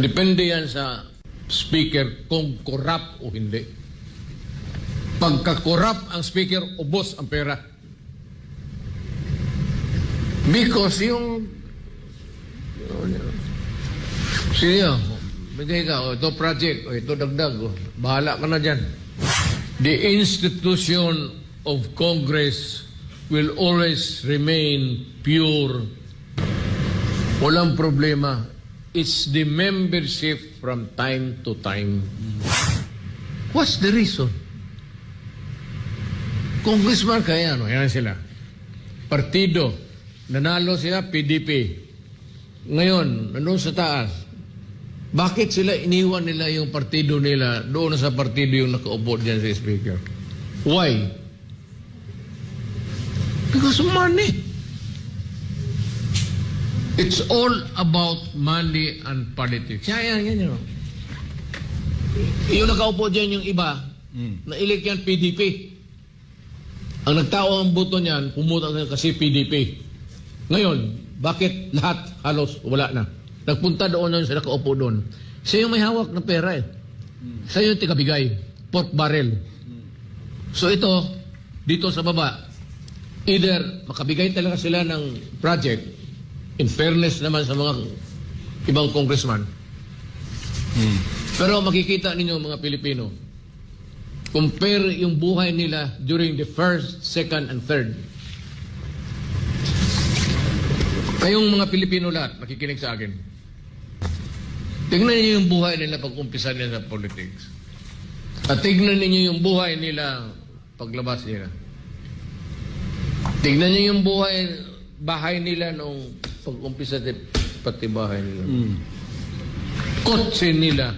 Depende yan sa speaker kung corrupt o hindi. Pagka-corrupt ang speaker, ubos ang pera. Because yung... Sige, bigay ka, o, ito project, o ito dagdag, o, bahala ka na dyan. The institution of Congress will always remain pure Walang problema. It's the membership from time to time. What's the reason? Congressman kaya ano, yan sila. Partido, nanalo sila PDP. Ngayon, nandun sa taas. Bakit sila iniwan nila yung partido nila doon sa partido yung nakaupo dyan sa speaker? Why? Because of money. It's all about money and politics. Yan, yan, yan. yan. Yung nakaupo dyan yung iba, na ilik yan PDP. Ang nagtao ang buto niyan, pumunta na kasi PDP. Ngayon, bakit lahat halos wala na? Nagpunta doon yun, sa nakaupo doon. Siya yung may hawak ng pera eh. Siya yung tikabigay. Pork barrel. So ito, dito sa baba, either makabigay talaga sila ng project, in fairness naman sa mga ibang congressman, pero makikita ninyo mga Pilipino, compare yung buhay nila during the first, second, and third. Kayong mga Pilipino lahat, nakikinig sa akin. Tingnan niyo yung buhay nila pag umpisa nila sa politics. At tignan niyo yung buhay nila paglabas nila. Tignan niyo yung buhay, bahay nila nung pag umpisa din pati bahay nila. Kotse nila.